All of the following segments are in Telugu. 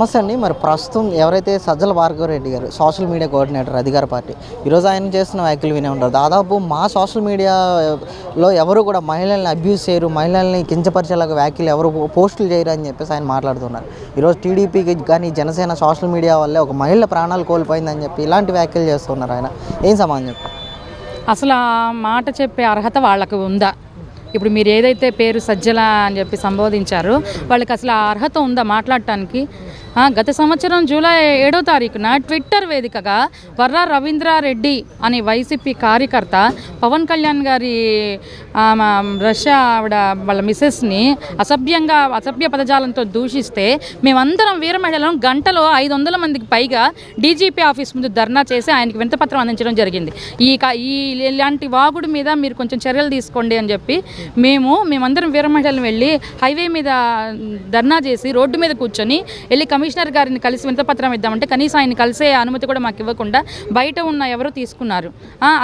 నమస్తే అండి. మరి ప్రస్తుతం ఎవరైతే సజ్జల భార్గవరెడ్డి గారు సోషల్ మీడియా కోఆర్డినేటర్ అధికార పార్టీ ఈరోజు ఆయన చేసిన వ్యాఖ్యలు వినే ఉంటారు. దాదాపు మా సోషల్ మీడియాలో ఎవరు కూడా మహిళల్ని అబ్యూస్ చేయరు మహిళల్ని కించపరిచేలాగా వ్యాఖ్యలు ఎవరు పోస్టులు చేయరు అని చెప్పేసి ఆయన మాట్లాడుతున్నారు. ఈరోజు టీడీపీకి కానీ జనసేన సోషల్ మీడియా వల్లే ఒక మహిళ ప్రాణాలు కోల్పోయిందని చెప్పి ఇలాంటి వ్యాఖ్యలు చేస్తున్నారు ఆయన. ఏం సమాధానం చెప్పారు అసలు ఆ మాట చెప్పే అర్హత వాళ్ళకు ఉందా? ఇప్పుడు మీరు ఏదైతే పేరు సజ్జల అని చెప్పి సంబోధించారో వాళ్ళకి అసలు ఆ అర్హత ఉందా మాట్లాడటానికి? గత సంవత్సరం జూలై ఏడో తారీఖున ట్విట్టర్ వేదికగా వర్ర రవీంద్రారెడ్డి అనే వైసీపీ కార్యకర్త పవన్ కళ్యాణ్ గారి రష్యా ఆవిడ వాళ్ళ మిస్సెస్ని అసభ్యంగా అసభ్య పదజాలంతో దూషిస్తే మేమందరం వీర మహిళలను గంటలో ఐదు వందల మందికి పైగా డీజీపీ ఆఫీస్ ముందు ధర్నా చేసి ఆయనకి వింతపత్రం అందించడం జరిగింది. ఈ క- ఈ ఇలాంటి వాగుడు మీద మీరు కొంచెం చర్యలు తీసుకోండి అని చెప్పి మేము మేమందరం వీరమహిళలను వెళ్ళి హైవే మీద ధర్నా చేసి రోడ్డు మీద కూర్చొని వెళ్ళి కమిషనర్ గారిని కలిసి వినతపత్రం ఇద్దామంటే కనీసం ఆయన కలిసే అనుమతి కూడా మాకు ఇవ్వకుండా బయట ఉన్న ఎవరో తీసుకున్నారు.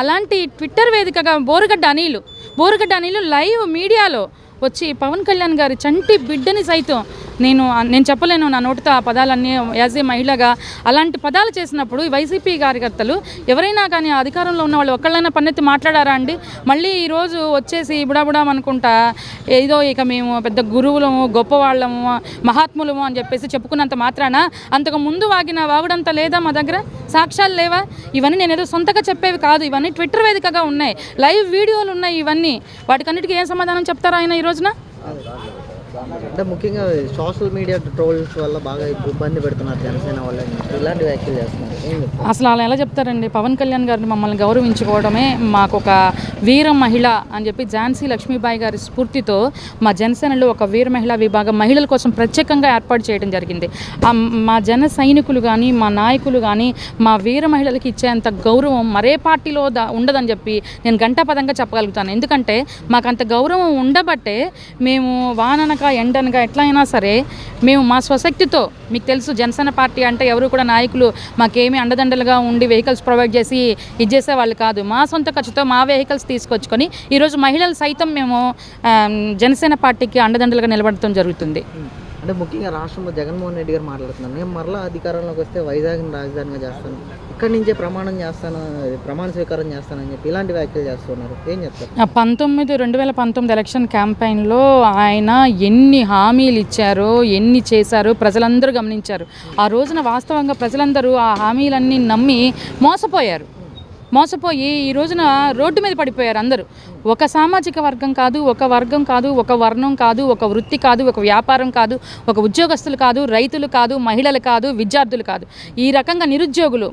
అలాంటి ట్విట్టర్ వేదికగా బోరుగడ్డ అనిలు బోరుగడ్డ అనిలు లైవ్ మీడియాలో వచ్చి పవన్ కళ్యాణ్ గారి చంటి బిడ్డని సైతం నేను నేను చెప్పలేను నా నోటితో ఆ పదాలన్నీ యాజ్ ఏ మహిళగా అలాంటి పదాలు చేసినప్పుడు వైసీపీ కార్యకర్తలు ఎవరైనా కానీ ఆ అధికారంలో ఉన్న వాళ్ళు ఒక్కళ్ళైనా పన్నెత్తి మాట్లాడారా అండి? మళ్ళీ ఈరోజు వచ్చేసి బుడాబుడాం అనుకుంటా ఏదో ఇక మేము పెద్ద గురువులము గొప్పవాళ్ళము మహాత్ములము అని చెప్పేసి చెప్పుకున్నంత మాత్రాన అంతకు ముందు వాగిన వాగుడంత లేదా మా దగ్గర? సాక్ష్యాలు లేవా? ఇవన్నీ నేను ఏదో సొంతగా చెప్పేవి కాదు. ఇవన్నీ ట్విట్టర్ వేదికగా ఉన్నాయి. లైవ్ వీడియోలు ఉన్నాయి ఇవన్నీ. వాటికన్నిటికీ ఏం సమాధానం చెప్తారా ఆయన ఈ రోజున? అంటే ముఖ్యంగా సోషల్ మీడియా ట్రోల్స్ వల్ల బాగా ఇబ్బంది పెడుతున్నారు జనసేన వాళ్ళని. ఇలాంటి వ్యాఖ్యలు చేస్తున్నారు. అసలు అలా ఎలా చెప్తారండి? పవన్ కళ్యాణ్ గారిని మమ్మల్ని గౌరవించుకోవడమే మాకు ఒక వీర మహిళ అని చెప్పి ఝాన్సీ లక్ష్మీబాయి గారి స్ఫూర్తితో మా జనసేనలో ఒక వీర మహిళా విభాగం మహిళల కోసం ప్రత్యేకంగా ఏర్పాటు చేయడం జరిగింది. మా జన సైనికులు కానీ మా నాయకులు కానీ మా వీర మహిళలకి ఇచ్చేంత గౌరవం మరే పార్టీలో దా ఉండదని చెప్పి నేను గంటాపదంగా చెప్పగలుగుతాను. ఎందుకంటే మాకు అంత గౌరవం ఉండబట్టే మేము వాననక ఎండనక ఎట్లా అయినా సరే మేము మా స్వశక్తితో మీకు తెలుసు జనసేన పార్టీ అంటే ఎవరు కూడా నాయకులు మాకేం మాకేమీ అండదండలుగా ఉండి వెహికల్స్ ప్రొవైడ్ చేసి ఇది చేసే వాళ్ళు కాదు. మా సొంత ఖర్చుతో మా వెహికల్స్ తీసుకొచ్చుకొని ఈరోజు మహిళలు సైతం మేము జనసేన పార్టీకి అండదండలుగా నిలబడటం జరుగుతుంది. అంటే ముఖ్యంగా రాష్ట్రంలో జగన్మోహన్ రెడ్డి గారు మాట్లాడుతున్నాను. నేను మరలా అధికారంలోకి వస్తే వైజాగ్ని రాజధానిగా చేస్తాను. ఇక్కడి నుంచే ప్రమాణం చేస్తాను ప్రమాణ స్వీకారం చేస్తానని చెప్పి ఇలాంటి వ్యాఖ్యలు చేస్తున్నారు ఏం చెప్తారు? పంతొమ్మిది రెండు వేల పంతొమ్మిది ఎలక్షన్ క్యాంపెయిన్లో ఆయన ఎన్ని హామీలు ఇచ్చారో ఎన్ని చేశారో ప్రజలందరూ గమనించారు. ఆ రోజున వాస్తవంగా ప్రజలందరూ ఆ హామీలన్నీ నమ్మి మోసపోయారు. మోసపోయి ఈ రోజున రోడ్డు మీద పడిపోయారు అందరూ. ఒక సామాజిక వర్గం కాదు ఒక వర్గం కాదు ఒక వర్ణం కాదు ఒక వృత్తి కాదు ఒక వ్యాపారం కాదు ఒక ఉద్యోగస్తులు కాదు రైతులు కాదు మహిళలు కాదు విద్యార్థులు కాదు. ఈ రకంగా నిరుద్యోగులు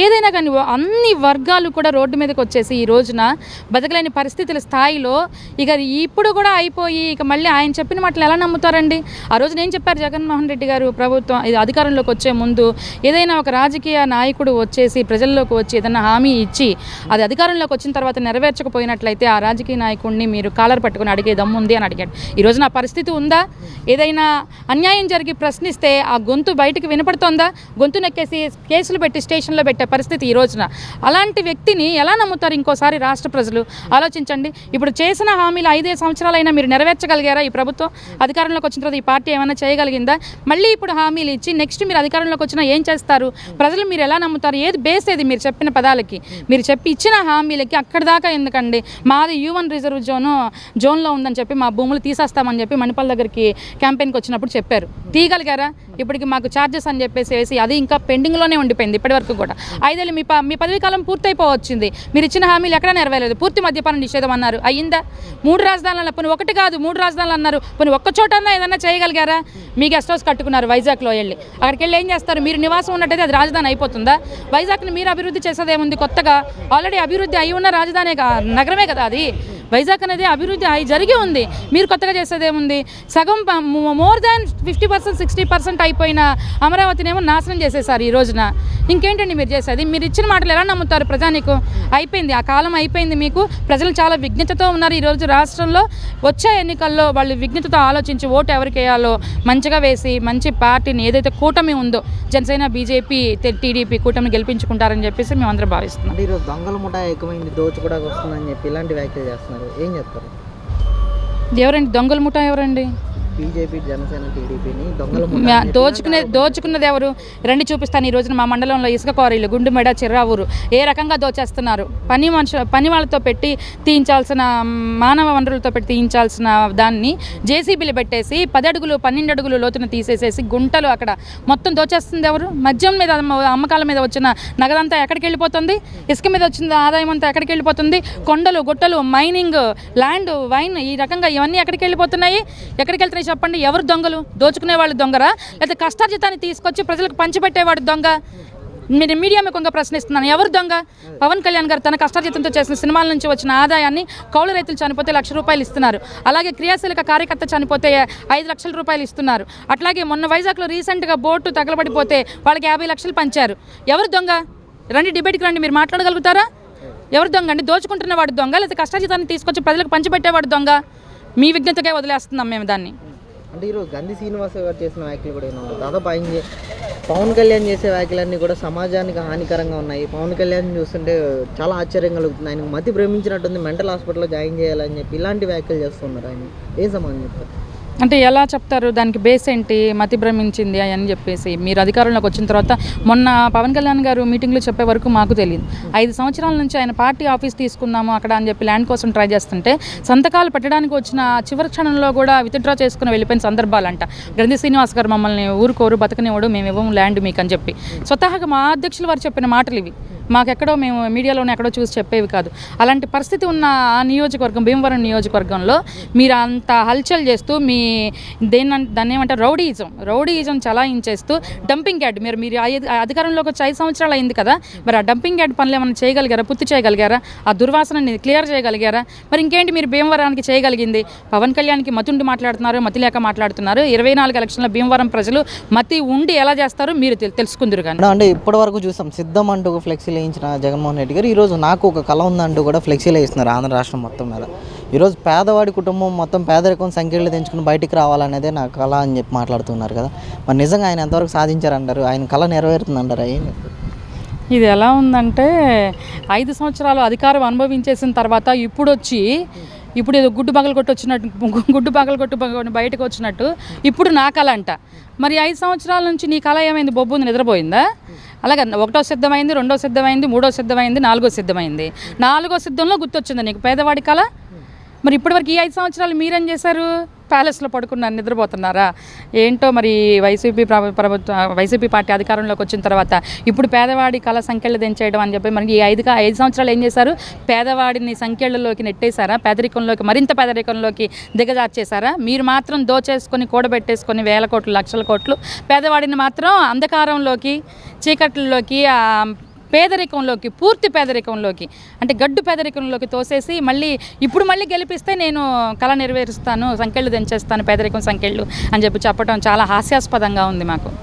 ఏదైనా కానీ అన్ని వర్గాలు కూడా రోడ్డు మీదకి వచ్చేసి ఈ రోజున బతకలేని పరిస్థితుల స్థాయిలో ఇక ఇప్పుడు కూడా అయిపోయి ఇక మళ్ళీ ఆయన చెప్పిన మాటలు ఎలా నమ్ముతారండి? ఆ రోజున ఏం చెప్పారు జగన్మోహన్ రెడ్డి గారు ప్రభుత్వం? ఇది అధికారంలోకి వచ్చే ముందు ఏదైనా ఒక రాజకీయ నాయకుడు వచ్చేసి ప్రజల్లోకి వచ్చి ఏదైనా హామీ ఇచ్చి అది అధికారంలోకి వచ్చిన తర్వాత నెరవేర్చకపోయినట్లయితే ఆ రాజకీయ నాయకుడిని మీరు కాలర్ పట్టుకుని అడిగే దమ్ము ఉంది అని అడిగాడు. ఈ రోజున పరిస్థితి ఉందా? ఏదైనా అన్యాయం జరిగి ప్రశ్నిస్తే ఆ గొంతు బయటకు వినపడుతోందా? గొంతు నెక్కేసి కేసులు పెట్టి స్టేషన్లో పెట్టే పరిస్థితి ఈ రోజున. అలాంటి వ్యక్తిని ఎలా నమ్ముతారు ఇంకోసారి రాష్ట్ర ప్రజలు? ఆలోచించండి. ఇప్పుడు చేసిన హామీలు ఐదే సంవత్సరాలైనా మీరు నెరవేర్చగలిగారా ఈ ప్రభుత్వం? అధికారంలోకి వచ్చిన తర్వాత ఈ పార్టీ ఏమైనా చేయగలిగిందా? మళ్ళీ ఇప్పుడు హామీలు ఇచ్చి నెక్స్ట్ మీరు అధికారంలోకి వచ్చినా ఏం చేస్తారు? ప్రజలు మీరు ఎలా నమ్ముతారు? ఏది బేస్ ఏది మీరు చెప్పిన పదాలకి? మీరు చెప్పి ఇచ్చిన హామీలకి అక్కడి దాకా ఎందుకండి? మాది హ్యూమన్ రిజర్వ్ జోను జోన్లో ఉందని చెప్పి మా భూములు తీసేస్తామని చెప్పి మణిపాల్ దగ్గరికి క్యాంపెయిన్కి వచ్చినప్పుడు చెప్పారు. తీయగలిగారా? ఇప్పటికి మాకు ఛార్జెస్ అని చెప్పేసి వేసి అది ఇంకా పెండింగ్లోనే ఉండిపోయింది ఇప్పటి వరకు కూడా. ఐదేళ్ళు మీ ప మీ పదవీ కాలం పూర్తయిపోవచ్చింది. మీరు ఇచ్చిన హామీలు ఎక్కడ నెరవేరలేదు. పూర్తి మద్యపాన నిషేధం అన్నారు. అయ్యిందా? మూడు రాజధానులు పోనీ ఒకటి కాదు మూడు రాజధానులు అన్నారు. పోనీ ఒక్క చోటన్నా ఏదన్నా చేయగలిగారా? మీ గెస్ట్ హౌస్ కట్టుకున్నారు వైజాగ్లో వెళ్ళి. అక్కడికి వెళ్ళి ఏం చేస్తారు? మీరు నివాసం ఉన్నట్టయితే అది రాజధాని అయిపోతుందా? వైజాగ్ని మీరు అభివృద్ధి చేసేదేముంది కొత్తగా? ఆల్రెడీ అభివృద్ధి అయి ఉన్న రాజధాని కా- నగరమే కదా అది. వైజాగ్ అనేది అభివృద్ధి అయి జరిగి ఉంది. మీరు కొత్తగా చేసేది ఏముంది? సగం more than fifty percent sixty percent అయిపోయిన అమరావతినేమో నాశనం చేసేసారు ఈ రోజున. ఇంకేంటండి మీరు చేసేది? మీరు ఇచ్చిన మాటలు ఎలా నమ్ముతారు ప్రజానికి? అయిపోయింది. ఆ కాలం అయిపోయింది మీకు. ప్రజలు చాలా విజ్ఞతతో ఉన్నారు ఈరోజు రాష్ట్రంలో. వచ్చే ఎన్నికల్లో వాళ్ళు విజ్ఞతతో ఆలోచించి ఓటు ఎవరికి వేయాలో మంచిగా వేసి మంచి పార్టీని ఏదైతే కూటమి ఉందో జనసేన బీజేపీ టీడీపీ కూటమిని గెలిపించుకుంటారని చెప్పేసి మేము అందరం భావిస్తున్నాం. ఈరోజు దొంగల ముఠా ఎక్కువైంది దోచుకోవడానికి వస్తుందని చెప్పి ఇలాంటి వ్యాఖ్యలు చేస్తున్నారు. ఏం చెప్తారు ఎవరండి దొంగల ముఠా ఎవరండి? బీజేపీ జనసేన టీడీపీని దొంగల మ్యా- దోచుకునే దోచుకున్నది ఎవరు? రండి చూపిస్తాను ఈ రోజున మా మండలంలో ఇసుక క్వారీలు గుండుమెడ చిర్రావూరు ఏ రకంగా దోచేస్తున్నారు? పని మనుషు పని వాళ్ళతో పెట్టి తీయించాల్సిన మానవ వనరులతో పెట్టి తీయించాల్సిన దాన్ని జేసీబీలు పెట్టేసి పది అడుగులు పన్నెండు అడుగులు లోతున తీసేసేసి గుంటలు అక్కడ మొత్తం దోచేస్తుంది ఎవరు? మద్యం మీద అమ్మ- అమ్మకాల మీద వచ్చిన నగదంతా ఎక్కడికి వెళ్ళిపోతుంది? ఇసుక మీద వచ్చిన ఆదాయం అంతా ఎక్కడికి వెళ్ళిపోతుంది? కొండలు గుట్టలు మైనింగ్ ల్యాండ్ వైన్ ఈ రకంగా ఇవన్నీ ఎక్కడికి వెళ్ళిపోతున్నాయి? ఎక్కడికి వెళ్తున్నాయి? చెప్పండి ఎవరు దొంగలు? దోచుకునే వాళ్ళు దొంగరా? లేదా కష్టార్జితాన్ని తీసుకొచ్చి ప్రజలకు పంచిపెట్టేవాడు దొంగ? మీరు మీడియా మీకు ఇంకా ప్రశ్నిస్తున్నాను ఎవరు దొంగ? పవన్ కళ్యాణ్ గారు తన కష్టార్జితంతో చేసిన సినిమాల నుంచి వచ్చిన ఆదాయాన్ని కౌలు రైతులు చనిపోతే లక్ష రూపాయలు ఇస్తున్నారు. అలాగే క్రియాశీలక కార్యకర్త చనిపోతే ఐదు లక్షల రూపాయలు ఇస్తున్నారు. అట్లాగే మొన్న వైజాగ్లో రీసెంట్గా బోటు తగలబడిపోతే వాళ్ళకి యాభై లక్షలు పంచారు. ఎవరు దొంగ? రండి డిబేట్కి రండి మీరు మాట్లాడగలుగుతారా? ఎవరు దొంగ అండి? దోచుకుంటున్న వాడు దొంగ లేదా కష్టార్జితాన్ని తీసుకొచ్చి ప్రజలకు పంచిపెట్టేవాడు దొంగ? మీ విజ్ఞతగా వదిలేస్తున్నాం మేము దాన్ని. అంటే ఈరోజు గంధి శ్రీనివాస గారు చేసిన వ్యాఖ్యలు కూడా ఏమన్నా దాదాపు ఆయన పవన్ కళ్యాణ్ చేసే వ్యాఖ్యలన్నీ కూడా సమాజానికి హానికరంగా ఉన్నాయి. పవన్ కళ్యాణ్ చూస్తుంటే చాలా ఆశ్చర్యం కలుగుతుంది. ఆయనకు మతి భ్రమించినట్టుంది మెంటల్ హాస్పిటల్లో జాయిన్ చేయాలని చెప్పి ఇలాంటి వ్యాఖ్యలు చేస్తున్నారు ఆయన. ఏం సమాధానం చెప్తారు అంటే ఎలా చెప్తారు? దానికి బేస్ ఏంటి? మతి భ్రమించింది అని చెప్పేసి మీరు అధికారంలోకి వచ్చిన తర్వాత మొన్న పవన్ కళ్యాణ్ గారు మీటింగ్లో చెప్పే వరకు మాకు తెలియదు. ఐదు సంవత్సరాల నుంచి ఆయన పార్టీ ఆఫీస్ తీసుకున్నాము అక్కడ అని చెప్పి ల్యాండ్ కోసం ట్రై చేస్తుంటే సంతకాలు పెట్టడానికి వచ్చిన చివరి క్షణంలో కూడా విత్డ్రా చేసుకుని వెళ్ళిపోయిన సందర్భాలంట. గ్రంథి శ్రీనివాస్ గారు మమ్మల్ని ఊరుకోరు బతకనివ్వడు మేము ఇవ్వము ల్యాండ్ మీకు అని చెప్పి. స్వతహాగా మా అధ్యక్షులు వారు చెప్పిన మాటలు ఇవి. మాకెక్కడో మేము మీడియాలోనే ఎక్కడో చూసి చెప్పేవి కాదు. అలాంటి పరిస్థితి ఉన్న ఆ నియోజకవర్గం భీమవరం నియోజకవర్గంలో మీరు అంత హల్చల్ చేస్తూ మీ దేని దాన్ని ఏమంటారు? రౌడీయిజం రౌడీయిజం చలాయించేస్తూ డంపింగ్ యార్డ్ మీరు మీరు ఆ అధికారంలోకి వచ్చి ఐదు సంవత్సరాలు అయింది కదా మరి ఆ డంపింగ్ యార్డ్ పనులు ఏమైనా చేయగలిగారా? పూర్తి చేయగలిగారా? ఆ దుర్వాసనని క్లియర్ చేయగలిగారా? మరి ఇంకేంటి మీరు భీమవరానికి చేయగలిగింది? పవన్ కళ్యాణ్కి మతుండి మాట్లాడుతున్నారు మతి లేక మాట్లాడుతున్నారు. ఇరవై నాలుగు ఎలక్షన్లో భీమవరం ప్రజలు మతి ఉండి ఎలా చేస్తారో మీరు తెలుసుకుందరు కానీ. అంటే ఇప్పటి వరకు చూసాం. సిద్ధం అంటూ ఫ్లెక్సీ ఫ్లెక్సీలు వేయించిన జగన్మోహన్ రెడ్డి గారు. ఈరోజు నాకు ఒక కళ ఉందంటూ కూడా ఫ్లెక్సీలు వేస్తున్నారు ఆంధ్ర రాష్ట్రం మొత్తం మీద. ఈరోజు పేదవాడి కుటుంబం మొత్తం పేదరికం సంఖ్యలు తెంచుకుని బయటికి రావాలనేదే నా కళ అని చెప్పి మాట్లాడుతున్నారు కదా. మరి నిజంగా ఆయన ఎంతవరకు సాధించారంటారు? ఆయన కళ నెరవేరుతుందంటారు? ఏం ఇది ఎలా ఉందంటే ఐదు సంవత్సరాలు అధికారం అనుభవించేసిన తర్వాత ఇప్పుడు వచ్చి ఇప్పుడు ఏదో గుడ్డు పగలు కొట్టి వచ్చినట్టు గుడ్డు పగలు కొట్టు బయటకు వచ్చినట్టు ఇప్పుడు నా కళ అంట మరి ఐదు సంవత్సరాల నుంచి నీ కళ ఏమైంది? బొబ్బు ఉంది నిద్రపోయిందా? అలాగే ఒకటో సిద్ధమైంది రెండో సిద్ధమైంది మూడో సిద్ధమైంది నాలుగో సిద్ధమైంది. నాలుగో సిద్ధంలో గుర్తొచ్చింది నీకు పేదవాడి కళ? మరి ఇప్పటివరకు ఈ ఐదు సంవత్సరాలు మీరేం చేశారు? ప్యాలెస్లో పడుకున్నారు నిద్రపోతున్నారా? ఏంటో మరి వైసీపీ ప్రభుత్వ వైసీపీ పార్టీ అధికారంలోకి వచ్చిన తర్వాత ఇప్పుడు పేదవాడి కళ సంఖ్యలు దించేయడం అని చెప్పి మనకి ఈ ఐదు ఐదు సంవత్సరాలు ఏం చేశారు? పేదవాడిని సంఖ్యలలోకి నెట్టేశారా? పేదరికంలోకి మరింత పేదరికంలోకి దిగజార్చేశారా? మీరు మాత్రం దోచేసుకొని కూడబెట్టేసుకొని వేల కోట్లు లక్షల కోట్లు పేదవాడిని మాత్రం అంధకారంలోకి చీకట్లలోకి పేదరికంలోకి పూర్తి పేదరికంలోకి అంటే గడ్డు పేదరికంలోకి తోసేసి మళ్ళీ ఇప్పుడు మళ్ళీ గెలిపిస్తే నేను కళ నెరవేరుస్తాను సంఖ్యలు తెంచేస్తాను పేదరికం సంఖ్యలు అని చెప్పి చెప్పడం చాలా హాస్యాస్పదంగా ఉంది మాకు.